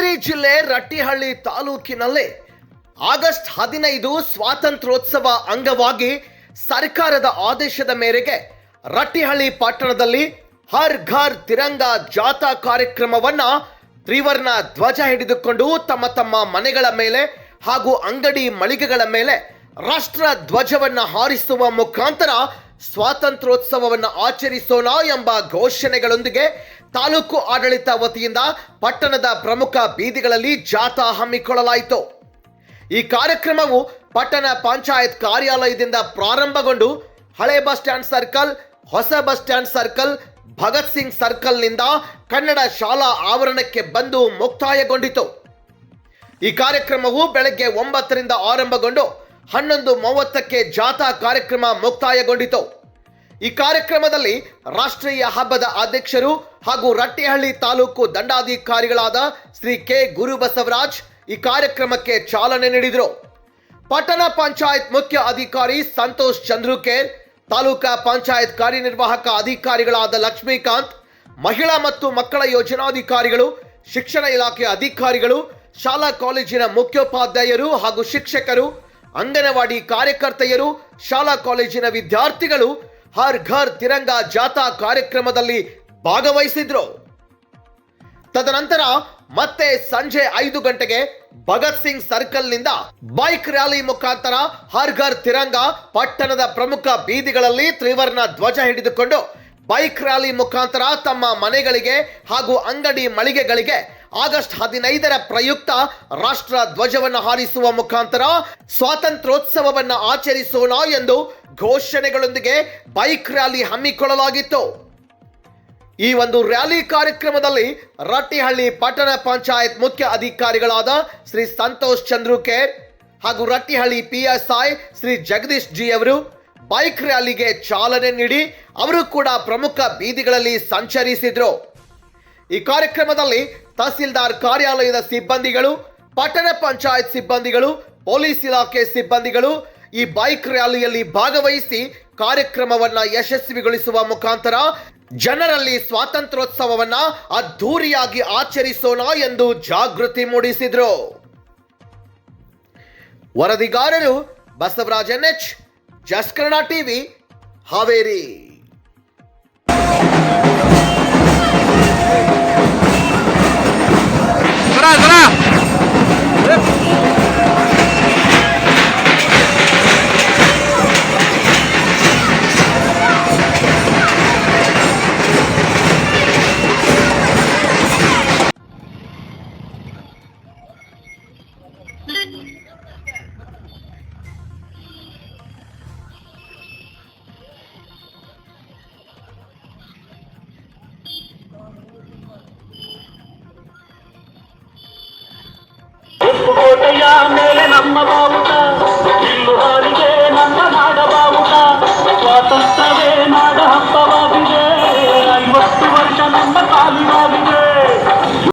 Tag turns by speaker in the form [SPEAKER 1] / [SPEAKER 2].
[SPEAKER 1] ಹಾವೇರಿ ಜಿಲ್ಲೆ ರಟ್ಟಿಹಳ್ಳಿ ತಾಲೂಕಿನಲ್ಲಿ ಆಗಸ್ಟ್ ಹದಿನೈದು ಸ್ವಾತಂತ್ರ್ಯೋತ್ಸವ ಅಂಗವಾಗಿ ಸರ್ಕಾರದ ಆದೇಶದ ಮೇರೆಗೆ ರಟ್ಟಿಹಳ್ಳಿ ಪಟ್ಟಣದಲ್ಲಿ ಹರ್ ಘರ್ ತಿರಂಗ ಜಾಥಾ ಕಾರ್ಯಕ್ರಮವನ್ನ ತ್ರಿವರ್ಣ ಧ್ವಜ ಹಿಡಿದುಕೊಂಡು ತಮ್ಮ ತಮ್ಮ ಮನೆಗಳ ಮೇಲೆ ಹಾಗೂ ಅಂಗಡಿ ಮಳಿಗೆಗಳ ಮೇಲೆ ರಾಷ್ಟ್ರ ಧ್ವಜವನ್ನ ಹಾರಿಸುವ ಮುಖಾಂತರ ಸ್ವಾತಂತ್ರ್ಯೋತ್ಸವವನ್ನು ಆಚರಿಸೋಣ ಎಂಬ ಘೋಷಣೆಗಳೊಂದಿಗೆ ತಾಲೂಕು ಆಡಳಿತ ವತಿಯಿಂದ ಪಟ್ಟಣದ ಪ್ರಮುಖ ಬೀದಿಗಳಲ್ಲಿ ಜಾಥಾ ಹಮ್ಮಿಕೊಳ್ಳಲಾಯಿತು. ಈ ಕಾರ್ಯಕ್ರಮವು ಪಟ್ಟಣ ಪಂಚಾಯತ್ ಕಾರ್ಯಾಲಯದಿಂದ ಪ್ರಾರಂಭಗೊಂಡು ಹಳೆ ಬಸ್ ಸ್ಟ್ಯಾಂಡ್ ಸರ್ಕಲ್, ಹೊಸ bus stand circle, Bhagat Singh ಸರ್ಕಲ್ನಿಂದ Kannada ಶಾಲಾ ಆವರಣಕ್ಕೆ ಬಂದು ಮುಕ್ತಾಯಗೊಂಡಿತು. ಈ ಕಾರ್ಯಕ್ರಮವು ಬೆಳಗ್ಗೆ ಒಂಬತ್ತರಿಂದ ಆರಂಭಗೊಂಡು ಹನ್ನೊಂದು ಮೂವತ್ತಕ್ಕೆ ಜಾಥಾ ಕಾರ್ಯಕ್ರಮ ಮುಕ್ತಾಯಗೊಂಡಿತು. ಈ ಕಾರ್ಯಕ್ರಮದಲ್ಲಿ ರಾಷ್ಟ್ರೀಯ ಹಬ್ಬದ ಅಧ್ಯಕ್ಷರು ಹಾಗೂ ರಟ್ಟಿಹಳ್ಳಿ ತಾಲೂಕು ದಂಡಾಧಿಕಾರಿಗಳಾದ ಶ್ರೀ ಕೆ. ಗುರುಬಸವರಾಜ್ ಈ ಕಾರ್ಯಕ್ರಮಕ್ಕೆ ಚಾಲನೆ ನೀಡಿದರು. ಪಟ್ಟಣ ಪಂಚಾಯತ್ ಮುಖ್ಯ ಅಧಿಕಾರಿ ಸಂತೋಷ್ ಚಂದ್ರುಕೇರ್, ತಾಲೂಕಾ ಪಂಚಾಯತ್ ಕಾರ್ಯನಿರ್ವಾಹಕ ಅಧಿಕಾರಿಗಳಾದ ಲಕ್ಷ್ಮೀಕಾಂತ್, ಮಹಿಳಾ ಮತ್ತು ಮಕ್ಕಳ ಯೋಜನಾಧಿಕಾರಿಗಳು, ಶಿಕ್ಷಣ ಇಲಾಖೆ ಅಧಿಕಾರಿಗಳು, ಶಾಲಾ ಕಾಲೇಜಿನ ಮುಖ್ಯೋಪಾಧ್ಯಾಯರು ಹಾಗೂ ಶಿಕ್ಷಕರು, ಅಂಗನವಾಡಿ ಕಾರ್ಯಕರ್ತೆಯರು, ಶಾಲಾ ಕಾಲೇಜಿನ ವಿದ್ಯಾರ್ಥಿಗಳು ಹರ್ ಘರ್ ತಿರಂಗ ಜಾಥಾ ಕಾರ್ಯಕ್ರಮದಲ್ಲಿ ಭಾಗವಹಿಸಿದ್ರು. ತದನಂತರ ಮತ್ತೆ ಸಂಜೆ ಐದು ಗಂಟೆಗೆ ಭಗತ್ ಸಿಂಗ್ ಸರ್ಕಲ್ನಿಂದ ಬೈಕ್ ರ್ಯಾಲಿ ಮುಖಾಂತರ ಹರ್ ಘರ್ ತಿರಂಗ ಪಟ್ಟಣದ ಪ್ರಮುಖ ಬೀದಿಗಳಲ್ಲಿ ತ್ರಿವರ್ಣ ಧ್ವಜ ಹಿಡಿದುಕೊಂಡು ಬೈಕ್ ರ್ಯಾಲಿ ಮುಖಾಂತರ ತಮ್ಮ ಮನೆಗಳಿಗೆ ಹಾಗೂ ಅಂಗಡಿ ಮಳಿಗೆಗಳಿಗೆ ಆಗಸ್ಟ್ ಹದಿನೈದರ ಪ್ರಯುಕ್ತ ರಾಷ್ಟ್ರ ಧ್ವಜವನ್ನು ಹಾರಿಸುವ ಮುಖಾಂತರ ಸ್ವಾತಂತ್ರ್ಯೋತ್ಸವವನ್ನು ಆಚರಿಸೋಣ ಎಂದು ಘೋಷಣೆಗಳೊಂದಿಗೆ ಬೈಕ್ ರ್ಯಾಲಿ ಹಮ್ಮಿಕೊಳ್ಳಲಾಗಿತ್ತು. ಈ ಒಂದು ರ್ಯಾಲಿ ಕಾರ್ಯಕ್ರಮದಲ್ಲಿ ರಟ್ಟಿಹಳ್ಳಿ ಪಟ್ಟಣ ಪಂಚಾಯತ್ ಮುಖ್ಯ ಅಧಿಕಾರಿಗಳಾದ ಶ್ರೀ ಸಂತೋಷ್ ಚಂದ್ರುಕೇರ್ ಹಾಗೂ ರಟ್ಟಿಹಳ್ಳಿ ಪಿಎಸ್ಐ ಶ್ರೀ ಜಗದೀಶ್ ಜಿ ಅವರು ಬೈಕ್ ರ್ಯಾಲಿಗೆ ಚಾಲನೆ ನೀಡಿ ಅವರು ಕೂಡ ಪ್ರಮುಖ ಬೀದಿಗಳಲ್ಲಿ ಸಂಚರಿಸಿದ್ರು. ಈ ಕಾರ್ಯಕ್ರಮದಲ್ಲಿ ತಹಸೀಲ್ದಾರ್ ಕಾರ್ಯಾಲಯದ ಸಿಬ್ಬಂದಿಗಳು, ಪಟ್ಟಣ ಪಂಚಾಯತ್ ಸಿಬ್ಬಂದಿಗಳು, ಪೊಲೀಸ್ ಇಲಾಖೆ ಸಿಬ್ಬಂದಿಗಳು ಈ ಬೈಕ್ ರ್ಯಾಲಿಯಲ್ಲಿ ಭಾಗವಹಿಸಿ ಕಾರ್ಯಕ್ರಮವನ್ನ ಯಶಸ್ವಿಗೊಳಿಸುವ ಮುಖಾಂತರ ಜನರಲ್ಲಿ ಸ್ವಾತಂತ್ರ್ಯೋತ್ಸವವನ್ನ ಅದ್ಧೂರಿಯಾಗಿ ಆಚರಿಸೋಣ ಎಂದು ಜಾಗೃತಿ ಮೂಡಿಸಿದ್ರು. ವರದಿಗಾರರು Basavaraj N H Jaskarna TV, Haveri.
[SPEAKER 2] అమ్మ బాబు